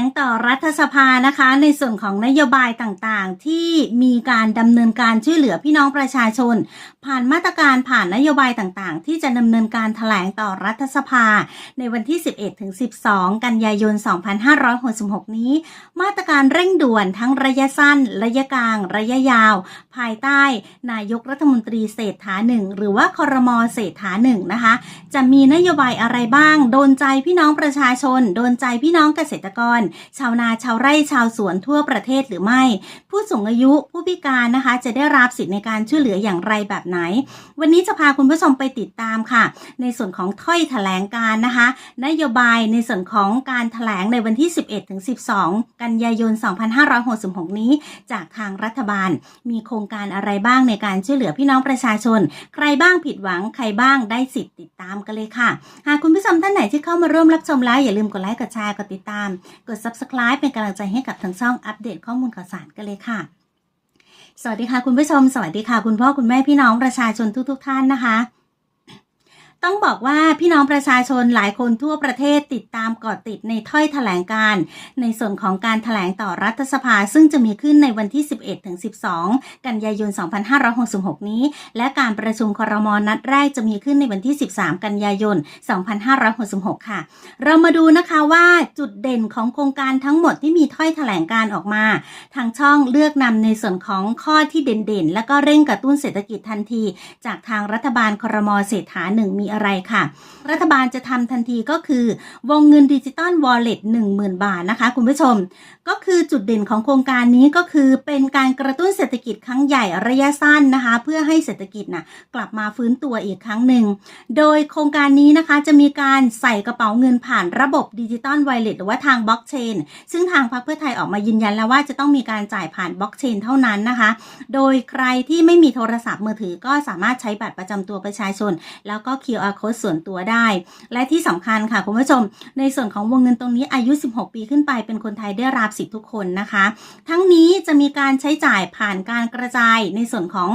งต่อรัฐสภานะคะ ในส่วนของนโยบายต่างๆ ที่มีการดำเนินการช่วยเหลือพี่น้องประชาชน ผ่านมาตรการผ่านนโยบายต่างๆ ที่จะดำเนินการแถลงต่อรัฐสภา ในวันที่ 11ถึง12 กันยายน 2566 นี้ มาตรการเร่งด่วนทั้งระยะสั้น ระยะกลาง ระยะยาว ภายใต้ นายกรัฐมนตรีเศรษฐาหนึ่งหรือว่าคอรมอเศรษฐาหนึ่งนะคะ จะมีนโยบายอะไรบ้าง โดนใจพี่น้องประชาชน โดนใจพี่น้องเกษตรกรชาวนาชาวไร่ชาวสวนทั่วประเทศหรือไม่ ผู้สูงอายุผู้พิการนะคะ จะได้รับสิทธิในการช่วยเหลืออย่างไรแบบไหน วันนี้จะพาคุณผู้ชมไปติดตามค่ะ ในส่วนของถ้อยแถลงการนะคะ นโยบายในส่วนของการแถลงในวันที่ 11ถึง12 กันยายน 2566 นี้ จากทางรัฐบาล มีโครงการอะไรบ้างในการช่วยเหลือพี่น้องประชาชน ใครบ้างผิดหวังใครบ้างได้สิทธิ์ติดตามกันเลยค่ะ หากคุณผู้ชมท่านไหนที่เข้ามาร่วมรับชมแล้วอย่าลืมกดไลค์กดแชร์กดติดตามกดด subscribe เป็นกำลังใจให้กับทางช่องอัปเดตข้อมูลข่าวสารกันเลยค่ะ สวัสดีค่ะคุณผู้ชม สวัสดีค่ะ คุณพ่อคุณแม่พี่น้องประชาชนทุกๆทท่านนะคะ ต้องบอกว่าพี่น้องประชาชนหลายคนทั่วประเทศติดตามกอดติดในถ้อยแถลงการ ในส่วนของการแถลงต่อรัฐสภา ซึ่งจะมีขึ้นในวันที่ 11ถึง12 กันยายน 2566 นี้ และการประชุมครมนัดแรกจะมีขึ้นในวันที่ 13 กันยายน 2566 ค่ะ เรามาดูนะคะว่าจุดเด่นของโครงการทั้งหมดที่มีถ้อยแถลงการออกมา ทางช่องเลือกนำในส่วนของข้อที่เด่นๆ และก็เร่งกระตุ้นเศรษฐกิจทันที จากทางรัฐบาลครมเศรษฐาหนึ่งมีอะไรค่ะ รัฐบาลจะทำทันทีก็คือ วงเงินดิจิตอลวอลเล็ต10,000บาทนะคะ คุณผู้ชม ก็คือจุดเด่นของโครงการนี้ก็คือเป็นการกระตุ้นเศรษฐกิจครั้งใหญ่ระยะสั้นนะคะ เพื่อให้เศรษฐกิจนะกลับมาฟื้นตัวอีกครั้งหนึ่ง โดยโครงการนี้นะคะจะมีการใส่กระเป๋าเงินผ่านระบบดิจิตอลไวเล็ตหรือว่าทางบล็อกเชนซึ่งทางพรรคเพื่อไทยออกมายืนยันแล้วว่าจะต้องมีการจ่ายผ่านบล็อกเชนเท่านั้นนะคะ โดยใครที่ไม่มีโทรศัพท์มือถือก็สามารถใช้บัตรประจำตัวประชาชน แล้วก็ QR code ส่วนตัวได้ และที่สำคัญค่ะคุณผู้ชม ในส่วนของวงเงินตรงนี้อายุ 16 ปีขึ้นไปเป็นคนไทยได้รับสิทธิทุกคนนะคะ ทั้งนี้จะมีการใช้จ่ายผ่านการกระจายในส่วนของ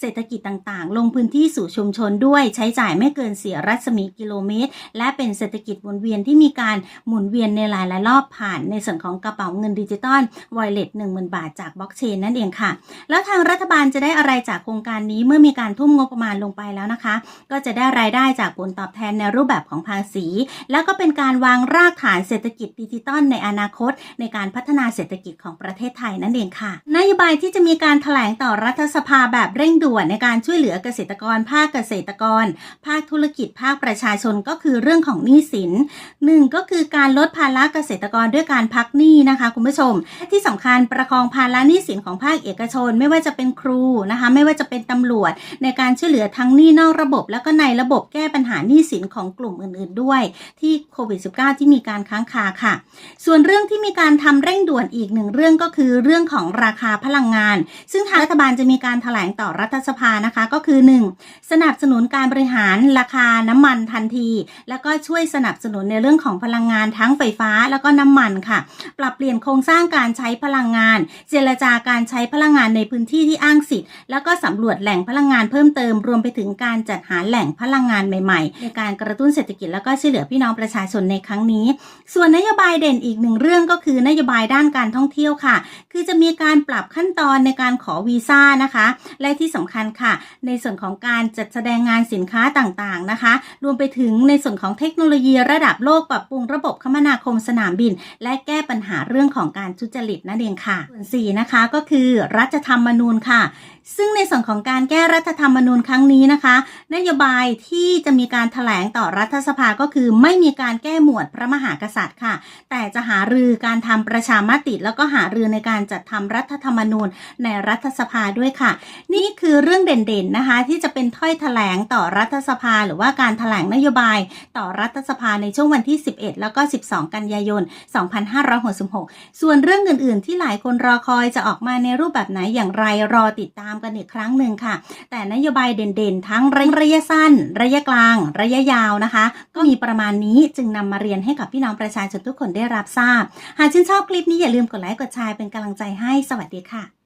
เศรษฐกิจต่างๆ ลงพื้นที่สู่ชุมชนด้วยใช้จ่ายไม่เกินเสียรัศมีกิโลเมตร และเป็นเศรษฐกิจหมุนเวียนที่มีการหมุนเวียนในหลายๆรอบผ่านในส่วนของกระเป๋าเงินดิจิตอลไวเลต10,000บาทจากบล็อกเชนนั่นเองค่ะ แล้วทางรัฐบาลจะได้อะไรจากโครงการนี้เมื่อมีการทุ่มงบประมาณลงไปแล้วนะคะ ก็จะได้รายได้จากผลตอบแทนในรูปแบบของภาษี แล้วก็เป็นการวางรากฐานเศรษฐกิจดิจิตอลในอนาคต ในการพัฒนาเศรษฐกิจของประเทศไทยนั่นเองค่ะ นโยบายที่จะมีการถแถลงต่อรัฐสภาแบบเร่งด่วนในการช่วยเหลือเกษตรกร ภาคเกษตรกร ภาคธุรกิจภาคประชาชนก็คือเรื่องของหนี้สินหนึ่งก็คือการลดภาระเกษตรกรด้วยการพักหนี้นะคะคุณผู้ชม ที่สำคัญประคองภาระหนี้สินของภาคเอกชน ไม่ว่าจะเป็นครูนะคะ ไม่ว่าจะเป็นตำรวจ ในการช่วยเหลือทั้งหนี้นอกระบบ แล้วก็ในระบบแก้ปัญหาหนี้สินของกลุ่มอื่นๆด้วย ที่โควิด -19 ที่มีการค้างคาค่ะ ส่วนเรื่องที่มีการทำเร่งด่วนอีกหนึ่งเรื่องก็คือเรื่องของราคาพลังงาน ซึ่งทางรัฐบาลจะมีการถแถลงต่อรัฐสภานะคะก็คือ 1. สนับสนุนการบริหารราคาน้ำมันทันที แล้วก็ช่วยสนับสนุนในเรื่องของพลังงานทั้งไฟฟ้าแล้วก็น้ำมันค่ะ ปรับเปลี่ยนโครงสร้างการใช้พลังงาน เจรจาการใช้พลังงานในพื้นที่ที่อ้างสิทธิ์แล้วก็สำรวจแหล่งพลังงานเพิ่มเติมรวมไปถึงการจัดหาแหล่งพลังงานใหม่ๆ ในการกระตุ้นเศรษฐกิจแล้วก็ช่วยเหลือพี่น้องประชาชนในครั้งนี้ ส่วนนโยบายเด่นอีกหนึ่งเรื่องก็คือนโยบายด้านการท่องเที่ยวค่ะ คือจะมีการปรับขั้นตอนในการขอวีซ่านะคะ และที่สำคัญค่ะ ในส่วนของการจัดแสดงงานสินค้าต่างๆนะคะ รวมไปถึงในส่วนของเทคโนโลยีระดับโลกปรับปรุงระบบคมนาคมสนามบิน และแก้ปัญหาเรื่องของการทุจริตนั่นเองค่ะส่วนสี่นะคะก็คือรัฐธรรมนูญค่ะ ซึ่งในส่วนของการแก้รัฐธรรมนูญครั้งนี้นะคะ นโยบายที่จะมีการถแถลงต่อรัฐสภาก็คือ ไม่มีการแก้หมวดพระมหากษัตริย์ค่ะ แต่จะหารือการทำประชามติ แล้วก็หารือในการจัดทำรัฐธรรมนูญในรัฐสภาด้วยค่ะ นี่คือเรื่องเด่นๆนะคะ ที่จะเป็นถ้อยแถลงต่อรัฐสภา หรือว่าการถแถลงนโยบายต่อรัฐสภาในช่วงวันที่ 11 แล้วก็ 12 กันยายน 2566 ส่วนเรื่องอื่นๆ ที่หลายคนรอคอยจะออกมาในรูปแบบไหนอย่างไรรอติดตามกันอีกครั้งหนึ่งค่ะ แต่นโยบายเด่นๆ ทั้งระยะสั้น ระยะกลาง ระยะยาวนะคะ ก็มีประมาณนี้จึงนำมาเรียนให้กับพี่น้องประชาชนทุกคนได้รับทราบ หากชื่นชอบคลิปนี้อย่าลืมกดไลค์กดแชร์เป็นกำลังใจให้สวัสดีค่ะ